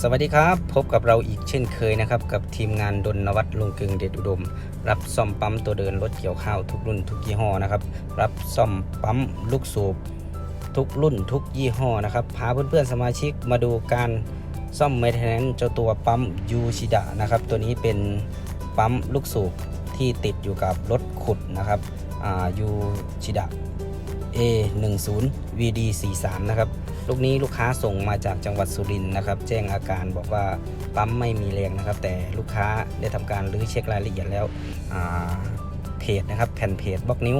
สวัสดีครับ พบกับเราอีกเช่นเคยนะครับ กับทีมงานดนนวัฒน์ลงกึงเดชอุดม รับซ่อมปั๊มตัวเดินรถเกี่ยวข้าวทุกรุ่นทุกยี่ห้อนะครับ รับซ่อมปั๊มลูกสูบทุกรุ่นทุกยี่ห้อนะครับ พาเพื่อนๆสมาชิกมาดูการซ่อมเมทแนนเจ้าตัวปั๊มยูชิดะนะครับ ตัวนี้เป็นปั๊มลูกสูบที่ติดอยู่กับรถขุดนะครับยูชิดะ A10 VD43 นะครับ ลูกนี้ลูกค้าส่งมาจากจังหวัดสุรินทร์นะครับ แจ้งอาการบอกว่าปั๊มไม่มีแรงนะครับ แต่ลูกค้าได้ทำการรื้อเช็ครายละเอียดแล้วเพจนะครับ แผ่นเพจบล็อกนิ้ว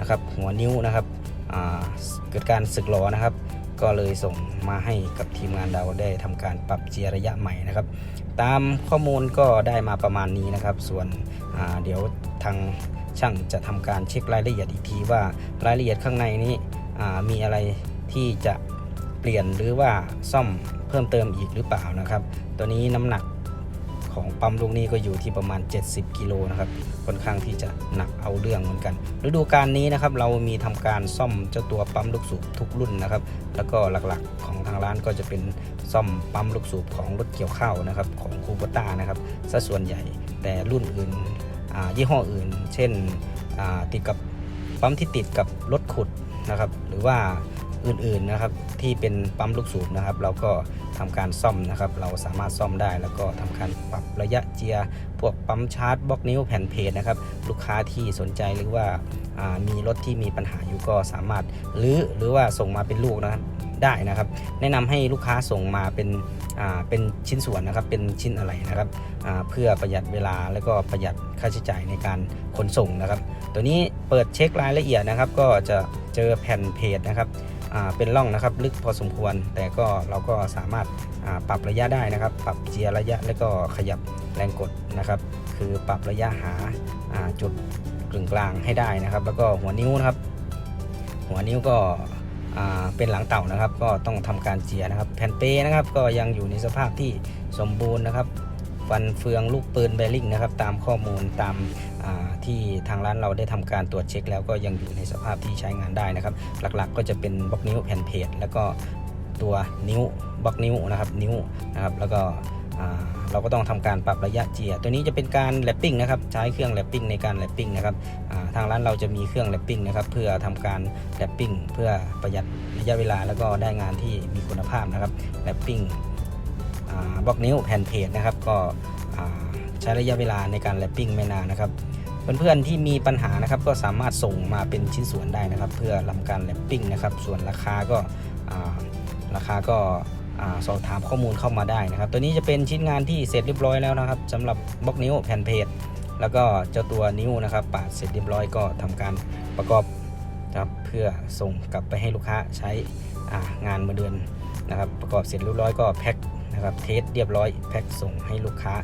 นะครับ หัวนิ้วนะครับเกิดการสึกหรอนะครับ ก็เลยส่งมาให้กับทีมงานเราได้ทำการปรับเจียระยะใหม่นะครับ ตามข้อมูลก็ได้มาประมาณนี้นะครับ ส่วนเดี๋ยวทาง ช่างจะทำการเช็ครายละเอียดอีกทีว่ารายละเอียดข้างในนี้มีอะไรที่จะเปลี่ยนหรือว่าซ่อมเพิ่มเติมอีกหรือเปล่านะครับ ตัวนี้น้ำหนักของปั๊มลูกนี้ก็อยู่ที่ประมาณ 70 กิโลนะครับค่อนข้างที่จะหนักเอาเรื่องเหมือนกัน ฤดูกาลนี้นะครับเรามีทำการซ่อมเจ้าตัวปั๊มลูกสูบทุกรุ่นนะครับ แล้วก็หลักๆของทางร้านก็จะเป็นซ่อมปั๊มลูกสูบของรถเกี่ยวข้าวนะครับของคูบต้านะครับซะส่วนใหญ่แต่รุ่นอื่น ยี่ห้ออื่น เช่นอ่าติดกับปั๊มที่ติดกับรถขุดนะครับหรือว่าอื่นๆนะครับที่เป็นปั๊มลูกสูบนะครับ เราก็ทำการซ่อมนะครับ เราสามารถซ่อมได้แล้วก็ทำการปรับระยะเจียพวกปั๊มชาร์จบล็อกนิ้วแผ่นเพจนะครับ ลูกค้าที่สนใจหรือว่าอ่ามีรถที่มีปัญหาอยู่ก็สามารถหรือหรือว่าส่งมาเป็นลูกนะครับ ได้นะครับ แนะนำให้ลูกค้าส่งมาเป็นอ่าเป็นชิ้นส่วนนะครับเป็นชิ้นอะไรนะครับอ่าเพื่อประหยัดเวลาแล้วก็ประหยัดค่าใช้จ่ายในการขนส่งนะครับ ตัวนี้เปิดเช็ครายละเอียดนะครับ ก็จะเจอแผ่นเพจนะครับอ่าเป็นร่องนะครับลึกพอสมควร แต่ก็เราก็สามารถอ่าปรับระยะได้นะครับ ปรับเจียร์ระยะแล้วก็ขยับแรงกดนะครับ คือปรับระยะหาาจุดกึ่งกลางให้ได้นะครับ แล้วก็หัวนิ้วนะครับ หัวนิ้วก็ เป็นหลังเต่านะครับ ก็ต้องทำการเจียนะครับ แผ่นเปนะครับ ก็ยังอยู่ในสภาพที่สมบูรณ์นะครับฟันเฟืองลูกปืนแบริ่งนะครับ ตามข้อมูลตามาที่ทางร้านเราได้ทำการตรวจเช็ค แล้วก็ยังอยู่ในสภาพที่ใช้งานได้นะครับ หลักๆ ก็จะเป็นบล็อกนิ้วแผ่นเพจแล้วก็ตัวนิ้วบล็อกนิ้วนะครับนิ้วนะครับแล้วก็ เราก็ต้องทำการปรับระยะเจียตัวนี้จะเป็นการแลปปิ้งนะครับใช้เครื่องแลปปิ้งในการแลปปิ้งนะครับทางร้านเราจะมีเครื่องแลปปิ้งนะครับเพื่อทำการแลปปิ้งเพื่อประหยัดระยะเวลาแล้วก็ได้งานที่มีคุณภาพนะครับแลปปิ้งบล็อกนิ้วแผ่นเพจนะครับก็ใช้ระยะเวลาในการแรปปิ้งไม่นานนะครับเพื่อนๆที่มีปัญหานะครับก็สามารถส่งมาเป็นชิ้นส่วนได้นะครับ เพื่อทำการแรปปิ้งนะครับส่วนราคาก็ราคาก็ สอบถามข้อมูลเข้ามาได้นะครับ ตัวนี้จะเป็นชิ้นงานที่เสร็จเรียบร้อยแล้วนะครับสำหรับบล็อกนิ้วแผ่นเพจแล้วก็เจ้าตัวนิ้วนะครับ ปาดเสร็จเรียบร้อยก็ทำการประกอบครับเพื่อส่งกลับไปให้ลูกค้าใช้งานมาเดือนนะครับ ประกอบเสร็จเรียบร้อยก็แพ็ค นะครับเทสเรียบร้อยแพ็คส่งให้ลูกค้า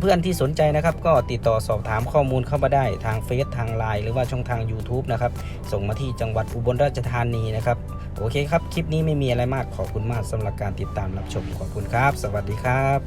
เพื่อนๆที่สนใจนะครับ ก็ติดต่อสอบถามข้อมูลเข้ามาได้ทางเฟซทางไลน์หรือว่าช่องทาง YouTube นะครับส่งมาที่จังหวัดอุบลราชธานีนะครับโอเคครับ คลิปนี้ไม่มีอะไรมากขอบคุณมากสำหรับการติดตามรับชมขอบคุณครับ สวัสดีครับ